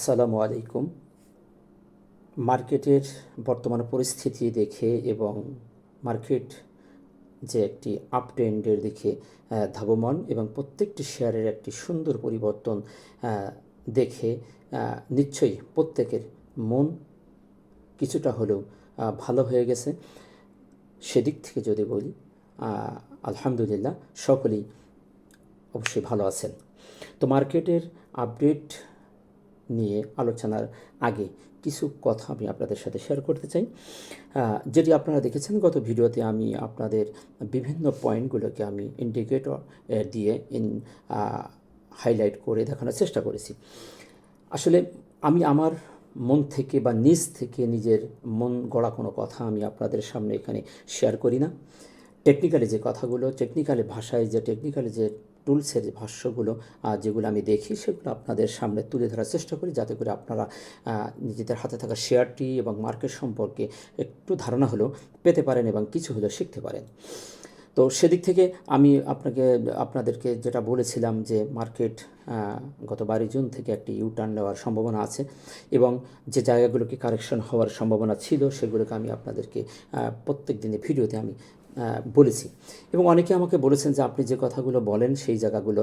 আসসালামু আলাইকুম। মার্কেটের বর্তমান পরিস্থিতি দেখে এবং মার্কেট যে একটি আপ ট্রেন্ডের দিকে ধাবমান এবং প্রত্যেকটি শেয়ারের একটি সুন্দর পরিবর্তন দেখে নিশ্চয়ই প্রত্যেকের মন কিছুটা হলেও ভালো হয়ে গেছে। সেদিক থেকে যদি বলি আলহামদুলিল্লাহ সকলেই অবশ্যই ভালো আছেন। তো মার্কেটের আপডেট নিয়ে আলোচনার আগে কিছু কথা আমি আপনাদের সাথে শেয়ার করতে চাই। যেটি আপনারা দেখেছেন, গত ভিডিওতে আমি আপনাদের বিভিন্ন পয়েন্টগুলোকে আমি ইন্ডিকেটর দিয়ে ইন হাইলাইট করে দেখানোর চেষ্টা করেছি। আসলে আমি আমার মন থেকে বা নিজ থেকে নিজের মন গড়া কোনো কথা আমি আপনাদের সামনে এখানে শেয়ার করি না। টেকনিক্যালি যে কথাগুলো টেকনিক্যালি ভাষায় যে টেকনিক্যালি যে টুলসের যে ভাষ্যগুলো যেগুলো আমি দেখি, সেগুলো আপনাদের সামনে তুলে ধরার চেষ্টা করি, যাতে করে আপনারা নিজেদের হাতে থাকা শেয়ারটি এবং মার্কেট সম্পর্কে একটু ধারণা হলেও পেতে পারেন এবং কিছু হলেও শিখতে পারেন। তো সেদিক থেকে আমি আপনাকে, আপনাদেরকে যেটা বলেছিলাম যে মার্কেট গত বারোই জুন থেকে একটি ইউটার্ন নেওয়ার সম্ভাবনা আছে এবং যে জায়গাগুলোকে কারেকশন হওয়ার সম্ভাবনা ছিল, সেগুলোকে আমি আপনাদেরকে প্রত্যেক দিনে ভিডিওতে আমি বলেছি। এবং অনেকে আমাকে বলেছেন যে আপনি যে কথাগুলো বলেন, সেই জায়গাগুলো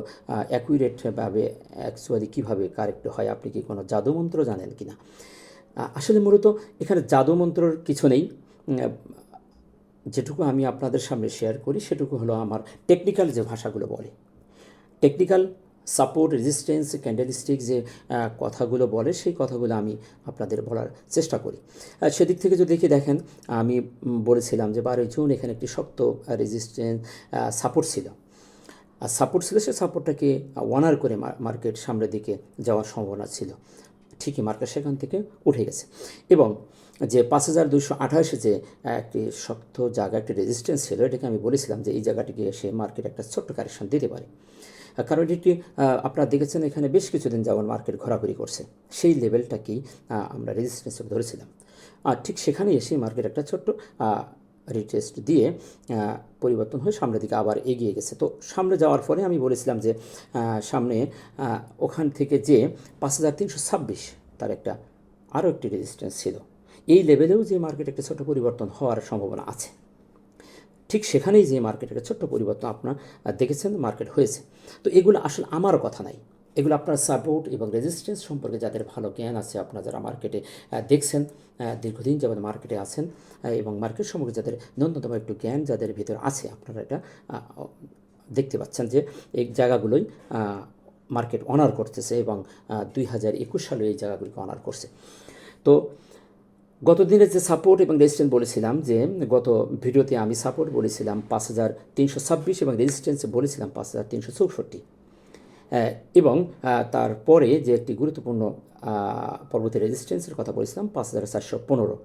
অ্যাকুরেটভাবে অ্যাকচুয়ালি কীভাবে কারেক্ট হয়, আপনি কি কোনো জাদুমন্ত্র জানেন কি না আসলে মূলত এখানে জাদুমন্ত্রর কিছু নেই। যেটুকু আমি আপনাদের সামনে শেয়ার করি, সেটুকু হলো আমার টেকনিক্যাল যে ভাষাগুলো বলে। টেকনিক্যাল সাপোর্ট রেজিস্ট্যান্স ক্যান্ডেলস্টিক যে কথাগুলো বলে, সেই কথাগুলো আমি আপনাদের বলার চেষ্টা করি। সেদিক থেকে যদি দেখে দেখেন, আমি বলেছিলাম যে বারোই জুন এখানে একটি শক্ত রেজিস্ট্যান্স সাপোর্ট ছিল। আর সাপোর্ট ছিল সে সাপোর্টটাকে ওয়ানার করে মার্কেট সামনের দিকে যাওয়ার সম্ভাবনা ছিল। ঠিকই মার্কেট সেখান থেকে উঠে গেছে। এবং যে পাঁচ হাজার দুশো আঠাশে যে একটি শক্ত জায়গা একটি রেজিস্ট্যান্স ছিল, এটাকে আমি বলেছিলাম যে এই জায়গাটিকে এসে মার্কেট একটা ছোট্ট কারেকশন দিতে পারে। কারণ আহ, আপনারা দেখেছেন এখানে বেশ কিছুদিন যেমন মার্কেট ঘোরাঘুরি করছে। সেই লেভেলটাকেই আমরা রেজিস্ট্যান্স ধরেছিলাম। আর ঠিক সেখানে এসে মার্কেট একটা ছোট্ট রিটেস্ট দিয়ে পরিবর্তন হয়ে সামনের দিকে আবার এগিয়ে গেছে। তো সামনে যাওয়ার পরে আমি বলেছিলাম যে সামনে ওখান থেকে যে পাঁচ হাজার তিনশো ছাব্বিশ তার একটা আরও একটি রেজিস্ট্যান্স ছিল। এই লেভেলেও যে মার্কেট একটা ছোট পরিবর্তন হওয়ার সম্ভাবনা আছে। ঠিক সেখানেই যে মার্কেটের ছোট্ট পরিবর্তন আপনার দেখেছেন মার্কেট হয়েছে। তো এগুলো আসলে আমার কথা নাই। এগুলো আপনার সাপোর্ট এবং রেজিস্ট্যান্স সম্পর্কে যাদের ভালো জ্ঞান আছে আপনারা যারা মার্কেটে দেখছেন দীর্ঘদিন যাবত মার্কেটে আছেন এবং মার্কেট সম্পর্কে যাদের ন্যূনতম একটু জ্ঞান যাদের ভিতর আছে আপনারা এটা দেখতে পাচ্ছেন যে এই জায়গাগুলোই মার্কেট অনার করতেছে এবং দুই হাজার একুশ সালে এই জায়গাগুলিকে অনার করছে। তো গত দিনের যে সাপোর্ট এবং রেজিস্ট্যান্স বলেছিলাম যে, গত ভিডিওতে আমি সাপোর্ট বলেছিলাম পাঁচ হাজার তিনশো ছাব্বিশ এবং রেজিস্ট্যান্স বলেছিলাম পাঁচ হাজার তিনশো চৌষট্টি। এবং তারপরে যে একটি গুরুত্বপূর্ণ পরবর্তী রেজিস্ট্যান্সের কথা বলেছিলাম পাঁচ হাজার চারশো পনেরো।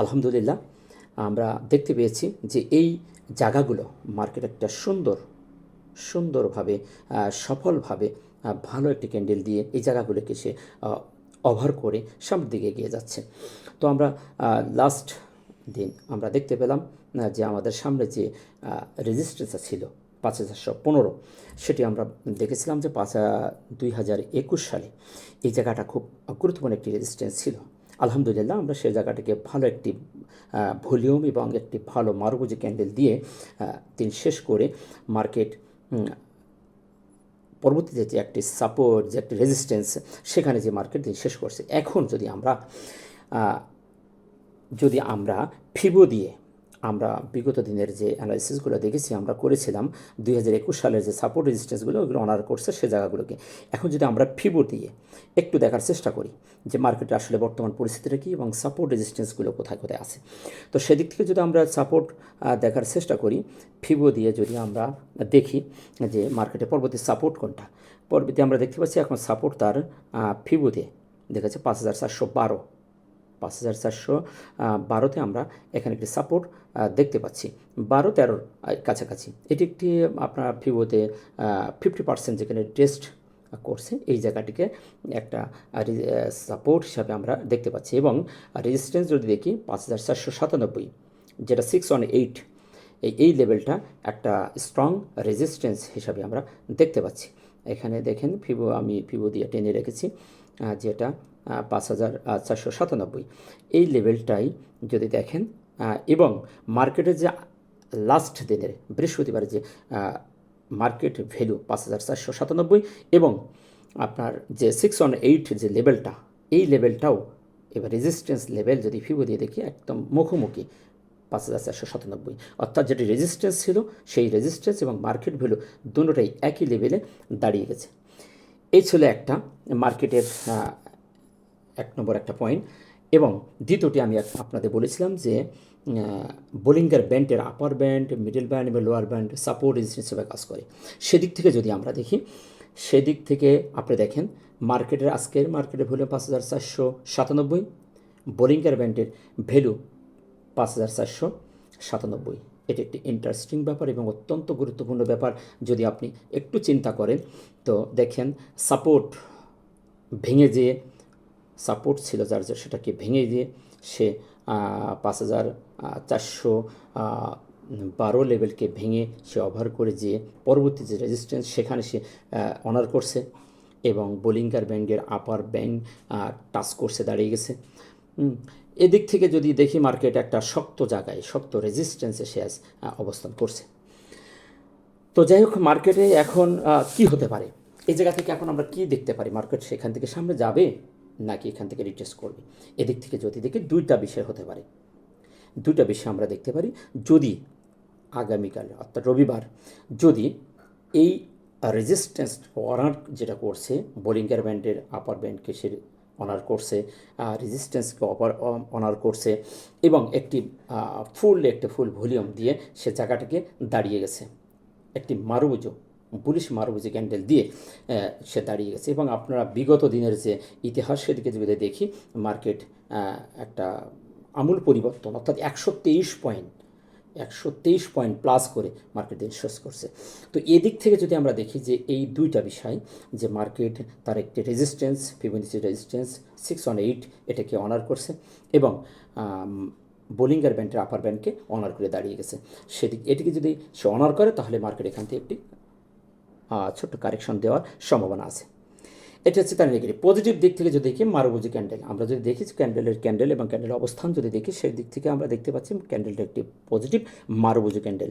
আলহামদুলিল্লাহ, আমরা দেখতে পেয়েছি যে এই জায়গাগুলো মার্কেট একটা সুন্দর, সুন্দরভাবে সফলভাবে ভালো একটি ক্যান্ডেল দিয়ে এই জায়গাগুলোকে সে ওভার করে সামনের দিকে এগিয়ে যাচ্ছে। তো আমরা লাস্ট দিন আমরা দেখতে পেলাম যে আমাদের সামনে যে রেজিস্ট্রেন্সটা ছিল পাঁচ হাজারশো পনেরো, সেটি আমরা দেখেছিলাম যে পাঁচ দুই হাজার একুশ সালে এই জায়গাটা খুব গুরুত্বপূর্ণ একটি রেজিস্ট্যান্স ছিল। আলহামদুলিল্লাহ, আমরা সেই জায়গাটাকে ভালো একটি ভলিউম এবং একটি ভালো মারুবুজি ক্যান্ডেল দিয়ে দিন শেষ করে মার্কেট পরবর্তীতে যে একটি সাপোর্ট যে একটি রেজিস্ট্যান্স সেখানে যে মার্কেট দিয়ে শেষ করছে। এখন যদি আমরা যদি আমরা ফিবো দিয়ে আমরা বিগত দিনের যে অ্যানালিসিসগুলো দেখেছি, আমরা করেছিলাম দুই হাজার একুশ সালের যে সাপোর্ট রেজিস্ট্যান্সগুলো ওগুলো অনার করছে সে জায়গাগুলোকে। এখন যদি আমরা ফিবো দিয়ে একটু দেখার চেষ্টা করি যে মার্কেটে আসলে বর্তমান পরিস্থিতিটা কী এবং সাপোর্ট রেজিস্ট্যান্সগুলো কোথায় কোথায় আছে। তো সেদিক থেকে যদি আমরা সাপোর্ট দেখার চেষ্টা করি ফিবো দিয়ে যদি আমরা দেখি যে মার্কেটে পরবর্তী সাপোর্ট কোনটা, পরবর্তী আমরা দেখতে পাচ্ছি এখন সাপোর্ট তার ফিবোতে দেখা পাঁচ হাজার চারশো বারো। পাঁচ হাজার চারশো বারোতে আমরা এখানে একটি সাপোর্ট দেখতে পাচ্ছি। বারো, তেরোর কাছাকাছি। এটি একটি, আপনার ফিবোতে ফিফটি পার্সেন্ট যেখানে টেস্ট করছে, এই জায়গাটিকে একটা সাপোর্ট হিসাবে আমরা দেখতে পাচ্ছি। এবং রেজিস্ট্যান্স যদি দেখি, পাঁচ হাজার চারশো সাতানব্বই, যেটা সিক্স ওয়ান এইট এই এই লেভেলটা একটা স্ট্রং রেজিস্ট্যান্স হিসাবে আমরা দেখতে পাচ্ছি। এখানে দেখেন ফিবো আমি ফিবো দিয়ে টেনে রেখেছি যেটা পাঁচ হাজার চারশো সাতানব্বই। এই লেভেলটাই যদি দেখেন এবং মার্কেটের যে লাস্ট দিনের বৃহস্পতিবার যে মার্কেট ভ্যালু পাঁচ হাজার চারশো সাতানব্বই এবং আপনার যে সিক্স ওয়ান এইট যে লেভেলটা, এই লেভেলটাও এবার রেজিস্ট্যান্স লেভেল যদি ফিবো দিয়ে দেখি, একদম মুখোমুখি পাঁচ হাজার চারশো সাতানব্বই। অর্থাৎ যেটি রেজিস্ট্যান্স ছিল, সেই রেজিস্ট্যান্স এবং মার্কেট ভ্যালু দুটোটাই একই লেভেলে দাঁড়িয়ে গেছে। এই ছিল একটা মার্কেটের এক নম্বর একটা পয়েন্ট এবং দ্বিতীয়টি আমি আপনাদের বলেছিলাম যে বোলিঙ্গার ব্যান্ডের আপার ব্যান্ড মিডল ব্যান্ড এবং লোয়ার ব্যান্ড সাপোর্ট রেজিস্ট্যান্স হিসেবে কাজ করে। সেদিক থেকে যদি আমরা দেখি, সেদিক থেকে আপনি দেখেন মার্কেটের আজকের মার্কেটের ভ্যালু পাঁচ হাজার চারশো সাতানব্বই বোলিঙ্গার ব্যান্ডের ভ্যালু পাঁচ হাজার চারশো সাতানব্বই। এটি একটি ইন্টারেস্টিং ব্যাপার এবং অত্যন্ত গুরুত্বপূর্ণ ব্যাপার। যদি আপনি একটু চিন্তা করেন, তো দেখেন সাপোর্ট ভেঙে যেয়ে সাপোর্ট ছিল যার সেটাকে ভেঙে দিয়ে সে পাঁচ হাজার চারশো বারো লেভেলকে ভেঙে সে ওভার করে যেয়ে পরবর্তী যে রেজিস্ট্যান্স সেখানে সে অনার করছে এবং বোলিঙ্গার ব্যান্ডের আপার ব্যান্ড টাচ করছে দাঁড়িয়ে গেছে। এদিক থেকে যদি দেখি মার্কেট একটা শক্ত জায়গায়, শক্ত রেজিস্ট্যান্সে সে আজ অবস্থান করছে। তো যাই হোক মার্কেটে এখন কি হতে পারে? এই জায়গা থেকে এখন আমরা কি দেখতে পারি? মার্কেট সেখান থেকে সামনে যাবে? নাকি এখান থেকে রিটেস্ট করবে। এদিক থেকে যদি দেখি দুইটা বিষয় হতে পারে। দুইটা বিষয় আমরা দেখতে পারি, যদি আগামীকাল, অর্থাৎ রবিবার, যদি এই রেজিস্ট্যান্স অনার যেটা করছে বোলিঙ্গার ব্যান্ডের আপার ব্যান্ডকে সে অনার করছে রেজিস্ট্যান্সকে অপার অনার করছে এবং একটি ফুল একটি ফুল ভলিউম দিয়ে সে জায়গাটাকে দাঁড়িয়ে গেছে। একটি মারুবুজো। পুলিশ মারুবুজি ক্যান্ডেল দিয়ে সে দাঁড়িয়ে গেছে। এবং আপনারা বিগত দিনের যে ইতিহাস, সেদিকে যদি দেখি, মার্কেট একটা আমূল পরিবর্তন, অর্থাৎ একশো তেইশ পয়েন্ট, একশো তেইশ পয়েন্ট প্লাস করে মার্কেট দিন শেষ করছে। তো এদিক থেকে যদি আমরা দেখি যে এই দুইটা বিষয়, যে মার্কেট, তার একটি resistance Fibonacci resistance six one eight এটাকে অনার করছে এবং বোলিঙ্গার ব্যান্ডের আপার ব্যান্ডকে অনার করে দাঁড়িয়ে গেছে। সেদিক, এটিকে যদি সে অনার করে, তাহলে মার্কেট এখান থেকে একটি ছোট্ট কারেকশন দেওয়ার সম্ভাবনা আছে। এটা হচ্ছে তার নেগেটিভ পজিটিভ দিক থেকে যদি দেখি মারুবুজি ক্যান্ডেল আমরা যদি দেখি ক্যান্ডেলের ক্যান্ডেল এবং ক্যান্ডেলের অবস্থান যদি দেখি, সেই দিক থেকে আমরা দেখতে পাচ্ছি ক্যান্ডেলটা একটি পজিটিভ মারুবুজি ক্যান্ডেল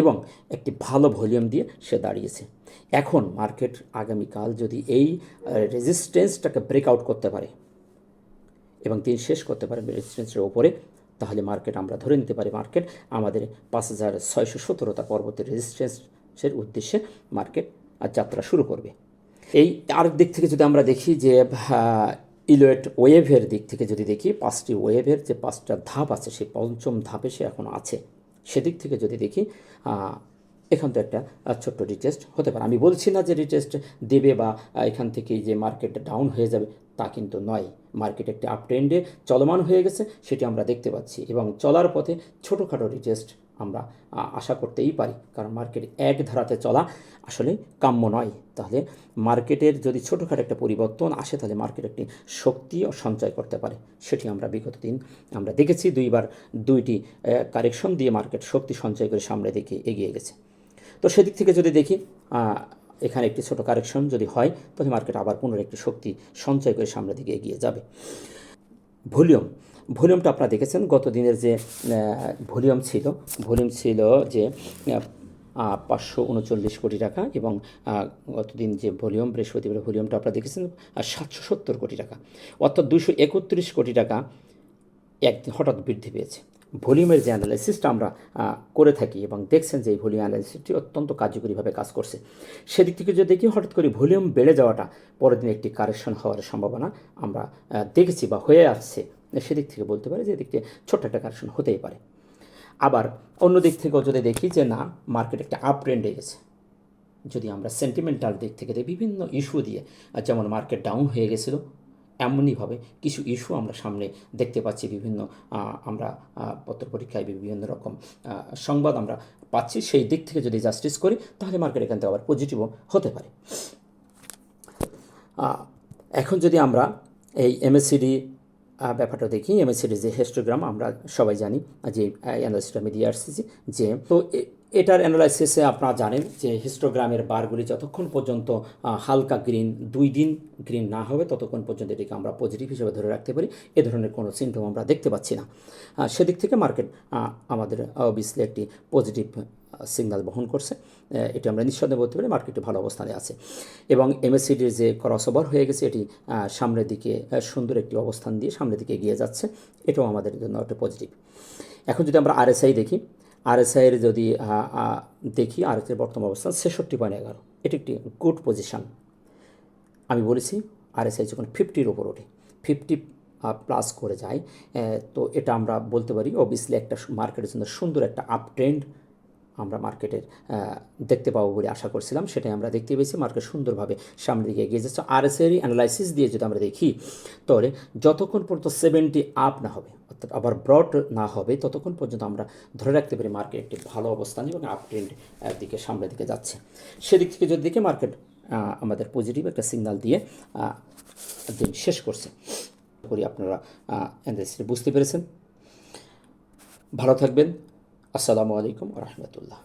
এবং একটি ভালো ভলিউম দিয়ে সে দাঁড়িয়েছে। এখন মার্কেট আগামীকাল যদি এই রেজিস্ট্যান্সটাকে ব্রেকআউট করতে পারে এবং তিনি শেষ করতে পারে রেজিস্ট্যান্সের ওপরে, তাহলে মার্কেট আমরা ধরে নিতে পারি মার্কেট আমাদের পাঁচ হাজার ছয়শো সতেরোটা পরবর্তী রেজিস্ট্যান্সের উদ্দেশ্যে মার্কেট যাত্রা শুরু করবে। এই আরেক দিক থেকে যদি আমরা দেখি যে ইলোয়েট ওয়েভের দিক থেকে যদি দেখি, পাঁচটি ওয়েভের যে পাঁচটা ধাপ আছে, সেই পঞ্চম ধাপে সে এখন আছে। সেদিক থেকে যদি দেখি এখান তো একটা ছোট্ট রিটেস্ট হতে পারে। আমি বলছি না যে রিটেস্ট দেবে বা এখান থেকে যে মার্কেট ডাউন হয়ে যাবে, তা কিন্তু নয়। মার্কেট একটি আপ ট্রেন্ডে চলমান হয়ে গেছে, সেটি আমরা দেখতে পাচ্ছি। এবং চলার পথে ছোটোখাটো রিটেস্ট আমরা আশা করতেই পারি। কারণ মার্কেট এক ধারাতে চলা আসলে কাম্য নয়। তাহলে মার্কেটের যদি ছোটোখাটো একটা পরিবর্তন আসে, তাহলে মার্কেট একটি শক্তি ও সঞ্চয় করতে পারে। সেটি আমরা বিগত দিন আমরা দেখেছি, দুইবার দুইটি কারেকশন দিয়ে মার্কেট শক্তি সঞ্চয় করে সামনে দিকে এগিয়ে গেছে। তো সেদিক থেকে যদি দেখি এখানে একটি ছোট কারেকশন যদি হয়, তাহলে মার্কেট আবার পুনরায় একটি শক্তি সঞ্চয় করে সামনের দিকে এগিয়ে যাবে। ভলিউম ভলিউমটা আপনারা দেখেছেন, গত দিনের যে ভলিউম ছিল ভলিউম ছিল যে পাঁচশো উনচল্লিশ কোটি টাকা এবং গতদিন যে ভলিউম, বৃহস্পতিবার ভলিউমটা আপনারা দেখেছেন সাতশো সত্তর কোটি টাকা। অর্থাৎ দুশো একত্রিশ কোটি টাকা একদিন হঠাৎ বৃদ্ধি পেয়েছে। ভলিউমের যে অ্যানালাইসিসটা আমরা করে থাকি এবং দেখছেন যে এই ভলিউম অ্যানালাইসিসটি অত্যন্ত কার্যকরীভাবে কাজ করছে। সেদিক থেকে যদি দেখি, হঠাৎ করে ভলিউম বেড়ে যাওয়াটা পরের দিন একটি কারেকশন হওয়ার সম্ভাবনা আমরা দেখেছি বা হয়ে আসছে। সেদিক থেকে বলতে পারি যে এদিক ছোট্ট একটা কারেকশন হতেই পারে। আবার অন্য দিক থেকেও যদি দেখি যে না মার্কেট একটা আপ ট্রেন্ডে গেছে। যদি আমরা সেন্টিমেন্টাল দিক থেকে বিভিন্ন ইস্যু দিয়ে, যেমন মার্কেট ডাউন হয়ে গেছিল, এমনইভাবে কিছু ইস্যু আমরা সামনে দেখতে পাচ্ছি, বিভিন্ন আমরা পত্র পরীক্ষায় বিভিন্ন রকম সংবাদ আমরা পাচ্ছি। সেই দিক থেকে যদি জাস্টিস করি, তাহলে মার্কেট এখান থেকে আবার পজিটিভও হতে পারে। এখন যদি আমরা এই এমএসসিডি ব্যাপারটা দেখি এমএসসিডি যে হিস্টোগ্রাম আমরা সবাই জানি, যে অ্যানালিস্ট আমি দিয়ে আসছি যে তো এটার অ্যানালাইসিসে আপনারা জানেন যে হিস্টোগ্রামের বারগুলি যতক্ষণ পর্যন্ত হালকা গ্রিন দুই দিন গ্রিন না হবে, ততক্ষণ পর্যন্ত এটিকে আমরা পজিটিভ হিসেবে ধরে রাখতে পারি। এ ধরনের কোনো সিমটম আমরা দেখতে পাচ্ছি না। সেদিক থেকে মার্কেট আমাদের অবভিয়াসলি একটি পজিটিভ সিগন্যাল বহন করছে। এটি আমরা নিঃসন্দেহে বলতে পারি মার্কেটে ভালো অবস্থানে আছে। এবং এমএসসিডির যে ক্রস ওভার হয়ে গেছে, এটি সামনের দিকে সুন্দর একটি অবস্থান দিয়ে সামনের দিকে এগিয়ে যাচ্ছে। এটাও আমাদের জন্য একটা পজিটিভ এখন যদি আমরা আরএসআই দেখি আরএসআইয়ের যদি দেখি আরএসআই বর্তমান অবস্থান ছেষট্টি পয়েন্ট এগারো। এটি একটি গুড পজিশন। আমি বলেছি আরএসআই যখন ফিফটির ওপর ওঠে, ফিফটি প্লাস করে যায় তো এটা আমরা বলতে পারি অবভিয়াসলি একটা মার্কেটের জন্য সুন্দর একটা আপ ট্রেন্ড আমরা মার্কেটের দেখতে পাবো বলে আশা করছিলাম, সেটাই আমরা দেখতে পেয়েছি, মার্কেট সুন্দরভাবে সামনের দিকে এগিয়ে যাচ্ছে। আর এস এর অ্যানালাইসিস দিয়ে যদি আমরা দেখি, তাহলে যতক্ষণ পর্যন্ত সেভেন্টি আপ না হবে আবার ব্রড না হবে, ততক্ষণ পর্যন্ত আমরা ধরে রাখতে পারি মার্কেট একটি ভালো অবস্থান এবং আপ ট্রেন্ড দিকে সামনের দিকে যাচ্ছে। সেদিক থেকে যদি দেখি মার্কেট আমাদের পজিটিভ একটা সিগনাল দিয়ে দিন শেষ করছে। করি আপনারা বুঝতে পেরেছেন। ভালো থাকবেন। আসসালামু আলাইকুম রহমতুল্লাহ।